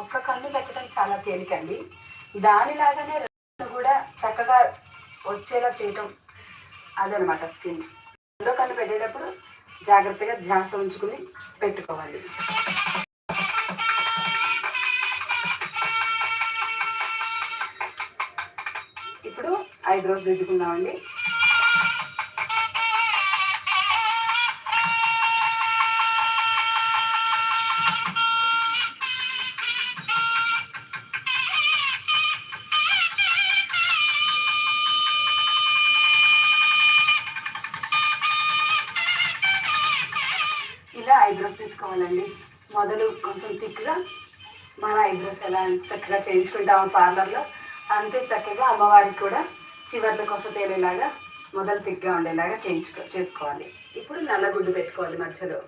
ఒక్క కన్ను పెట్టడం చాలా తేలికండి. దానిలాగానే రెండు కూడా చక్కగా వచ్చేలా చేయటం అదనమాట స్కిన్. రెండో కన్ను పెట్టేటప్పుడు జాగ్రత్తగా ధ్యాస ఉంచుకుని పెట్టుకోవాలి. ఇప్పుడు ఐబ్రోస్ దిద్దుకుందామండి. ఇలా ఐబ్రోస్ పెట్టుకోవాలండి మొదలు కొంచెం థిక్గా మన ఐబ్రోస్ ఎలా చక్కగా చేయించుకుంటాము పార్లర్లో. అంతే చక్కగా అమ్మవారికి కూడా చివర్ల కొస తేలేలాగా మొదలు థిక్గా ఉండేలాగా చేయించుకో చేసుకోవాలి. ఇప్పుడు నల్లగుడ్డు పెట్టుకోవాలి మధ్యలో.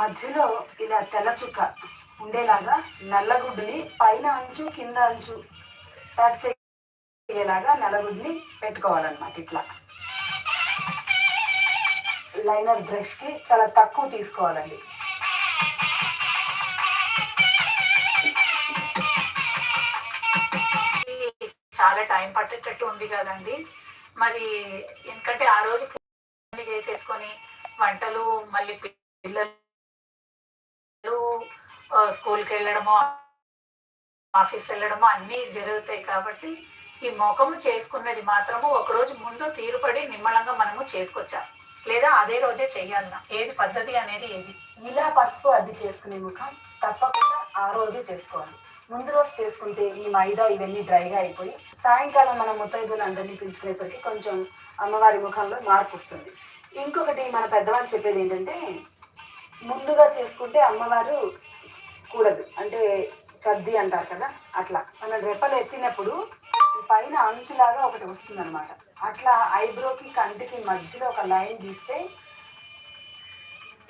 మధ్యలో ఇలా తెల్ల చుక్క ఉండేలాగా నల్లగుడ్డుని పైన అంచు కింద అంచు ప్యాక్ అయ్యేలాగా నల్లగుడ్డుని పెట్టుకోవాలన్నమాట ఇట్లా. లైనర్ బ్రష్కి చాలా తక్కువ తీసుకోవాలండి. చాలా టైం పట్టేటట్టు ఉంది కదండి. మరి ఎందుకంటే ఆ రోజు చేసేసుకొని వంటలు మళ్ళీ పిల్లలు స్కూల్కి వెళ్ళడము ఆఫీస్ వెళ్ళడము అన్నీ జరుగుతాయి కాబట్టి ఈ ముఖము చేసుకున్నది మాత్రము ఒక రోజు ముందు తీరుపడి నిమ్మలంగా మనము చేసుకొచ్చాం. లేదా అదే రోజే చెయ్యాలన్నా ఏది పద్ధతి అనేది ఏది? ఇలా పసుపు అద్ది చేసుకునే ముఖం తప్పకుండా ఆ రోజే చేసుకోవాలి. ముందు రోజు చేసుకుంటే ఈ మైదా ఇవన్నీ డ్రైగా అయిపోయి సాయంకాలం మనం ముత్తైదులు అందరినీ పిలుచుకునేసరికి కొంచెం అమ్మవారి ముఖంలో మార్పు వస్తుంది. ఇంకొకటి మన పెద్దవాళ్ళు చెప్పేది ఏంటంటే ముందుగా చేసుకుంటే అమ్మవారు కూడదు. అంటే చద్ది అంటారు కదా అట్లా. మన రెప్పలు ఎత్తినప్పుడు పైన అంచులాగా ఒకటి వస్తుంది అనమాట అట్లా ఐబ్రోకి కంటికి మధ్యలో ఒక లైన్ తీస్తే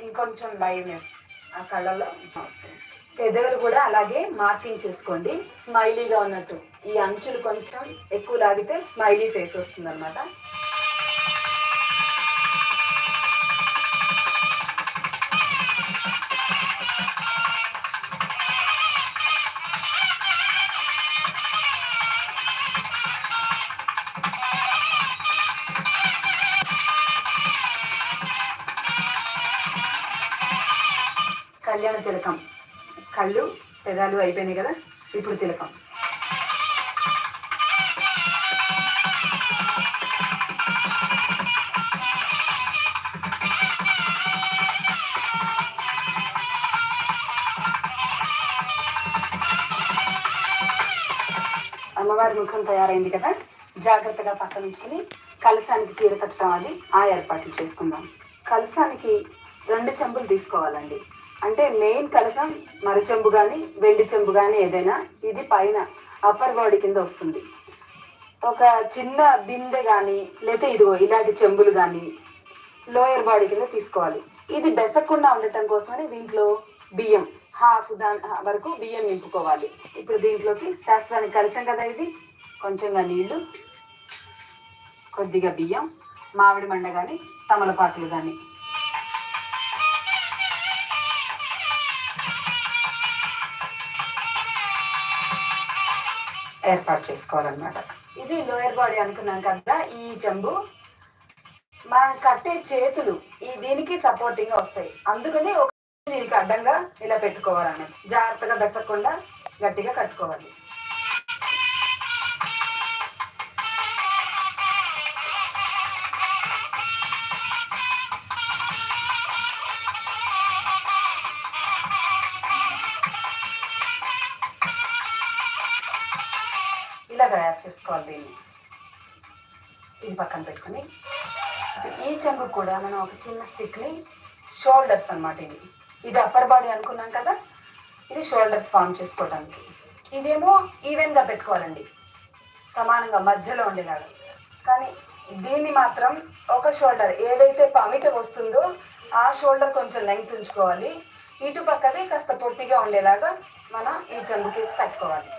ఇంకొంచెం లైన్నెస్ ఆ కళ్ళలో వస్తుంది. పెదవులు కూడా అలాగే మార్కింగ్ చేసుకోండి. స్మైలీగా ఉన్నట్టు. ఈ అంచులు కొంచెం ఎక్కువ లాగితే స్మైలీ ఫేస్ వస్తుంది అనమాట కళ్యాణ తిలకం. కళ్ళు పెదాలు అయిపోయినాయి కదా ఇప్పుడు తిలకం. అమ్మవారి ముఖం తయారైంది కదా జాగ్రత్తగా పక్కన ఉంచుకుని కలసానికి చీర కట్టడం అది ఆ ఏర్పాట్లు చేసుకుందాం. కలసానికి రెండు చెంబులు తీసుకోవాలండి. అంటే మెయిన్ కలసం మరచెంబు కానీ వెండి చెంబు కానీ ఏదైనా ఇది పైన అప్పర్ బాడీ కింద వస్తుంది. ఒక చిన్న బిందె కానీ లేతే ఇదిగో ఇలాంటి చెంబులు కానీ లోయర్ బాడీ కింద తీసుకోవాలి. ఇది బెసకుండా ఉండటం కోసమని దీంట్లో బియ్యం హాఫ్ దాని వరకు బియ్యం నింపుకోవాలి. ఇప్పుడు దీంట్లోకి శాస్త్రానికి కలిసాం కదా ఇది. కొంచెంగా నీళ్ళు కొద్దిగా బియ్యం మామిడి మండ కానీ తమలపాకులు కానీ ఏర్పాటు చేసుకోవాలన్నమాట. ఇది లోయర్ బాడీ అనుకున్నాం కదా ఈ జంబు. మనం కట్టే చేతులు ఈ దీనికి సపోర్టింగ్గా వస్తాయి. అందుకని ఒక దీనికి అడ్డంగా ఇలా పెట్టుకోవాలన్నమాట. జాగ్రత్తగా బెసకుండా గట్టిగా కట్టుకోవాలి. చేసుకోవాలి దీన్ని. ఇది పక్కన పెట్టుకుని. ఈ చెంబు కూడా మనం ఒక చిన్న స్టిక్ని షోల్డర్స్ అనమాట ఇది ఇది అప్పర్ బాడీ అనుకున్నాం కదా? ఇది షోల్డర్స్ ఫామ్ చేసుకోవడానికి ఇదేమో ఈవెన్గా పెట్టుకోవాలండి. సమానంగా మధ్యలో ఉండేలాగా. కానీ దీన్ని మాత్రం ఒక షోల్డర్ ఏదైతే పమిట వస్తుందో ఆ షోల్డర్ కొంచెం లెంగ్త్ ఉంచుకోవాలి. ఇటు పక్కది కాస్త పొట్టిగా ఉండేలాగా మనం ఈ చెంబుకేసి కట్టుకోవాలి